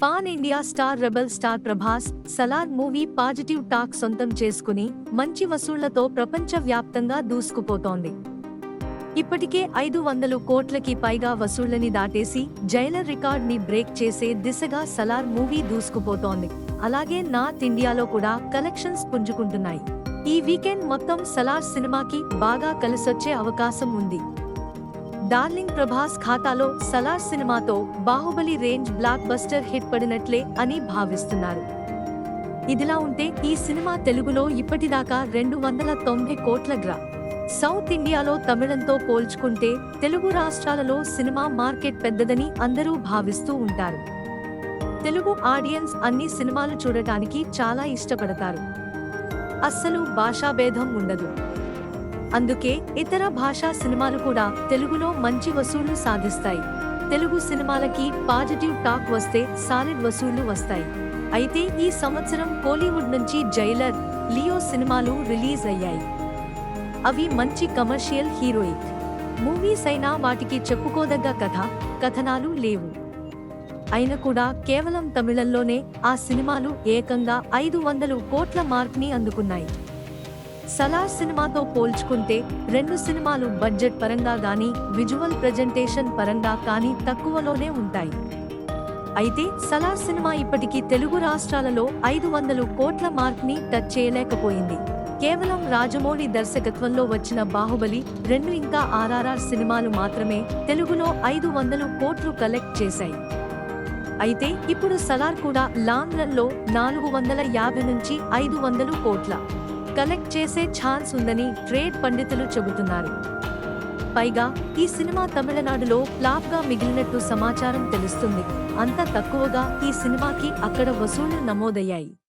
Pan India star rebel star Prabhas Salaar movie positive talk సొంతం చేసుకుని మంచి వసూళ్ళతో ప్రపంచ వ్యాప్తంగా దూసుకుపోతోంది. ఇప్పటికే ఐదు వందలు కోట్లకి పైగా వసూళ్ళని దాటేసి జైలర్ రికార్డ్ని బ్రేక్ చేసే దిశగా సలార్ మూవీ దూసుకుపోతోంది. అలాగే నార్త్ ఇండియాలో కూడా కలెక్షన్స్ పుంజుకుంటున్నాయి. ఈ వీకెండ్ మొత్తం సలార్ సినిమాకి బాగా కలిసొచ్చే అవకాశం ఉంది. డార్లింగ్ ప్రభాస్ ఖాతాలో సలార్ సినిమాతో Baahubali range blockbuster hit పడినట్లే అని భావిస్తున్నారు. ఇదిలా ఉంటే ఈ సినిమా తెలుగులో ఇప్పటిదాకా రెండు వందల తొంభై కోట్ల గ్రా సౌత్ ఇండియాలో తమిళంతో పోల్చుకుంటే తెలుగు రాష్ట్రాలలో సినిమా మార్కెట్ పెద్దదని అందరూ భావిస్తూ ఉంటారు. తెలుగు ఆడియన్స్ అన్ని సినిమాలు చూడటానికి చాలా ఇష్టపడతారు. అస్సలు భాషాభేదం ఉండదు. అందుకే ఇతర భాషా సినిమాలు కూడా తెలుగులో మంచి వసూళ్ళు సాధిస్తాయి. తెలుగు సినిమాలకి పాజిటివ్ టాక్ వస్తే సాలిడ్ వసూళ్ళు వస్తాయి. అయితే ఈ సంవత్సరం కోలీవుడ్ నుంచి జైలర్ లియో సినిమాలు రిలీజ్ అయ్యాయి. అవి మంచి కమర్షియల్ హీరోయిక్. మూవీస్ అయినా వాటికి చెప్పుకోదగ్గ కథ కథనాలు లేవు. అయినా కూడా కేవలం తమిళంలోనే ఆ సినిమాలు ఏకంగా ఐదు వందలు కోట్ల మార్క్ని అందుకున్నాయి. సలార్ సినిమాతో పోల్చుకుంటే రెండు సినిమాలు బడ్జెట్ పరంగా గానీ విజువల్ ప్రెజెంటేషన్ పరంగా కానీ తక్కువలోనే ఉంటాయి. అయితే సలార్ సినిమా ఇప్పటికీ తెలుగు రాష్ట్రాలలో ఐదు వందలు కోట్ల మార్క్ని టచ్ చేయలేకపోయింది. కేవలం రాజమౌళి దర్శకత్వంలో వచ్చిన బాహుబలి రెండు ఇంకా ఆర్ఆర్ఆర్ సినిమాలు మాత్రమే తెలుగులో ఐదు వందలు కోట్లు కలెక్ట్ చేశాయి. అయితే ఇప్పుడు సలార్ కూడా లాంగ్ నాలుగు వందల యాభై నుంచి ఐదు వందలు కోట్ల. కలెక్ట్ చేసే ఛాన్స్ ఉందని ట్రేడ్ పండితులు చెబుతున్నారు. పైగా ఈ సినిమా తమిళనాడులో ఫ్లాప్గా మిగిలినట్టు సమాచారం తెలుస్తుంది. అంత తక్కువగా ఈ సినిమాకి అక్కడ వసూళ్ళు నమోదయ్యాయి.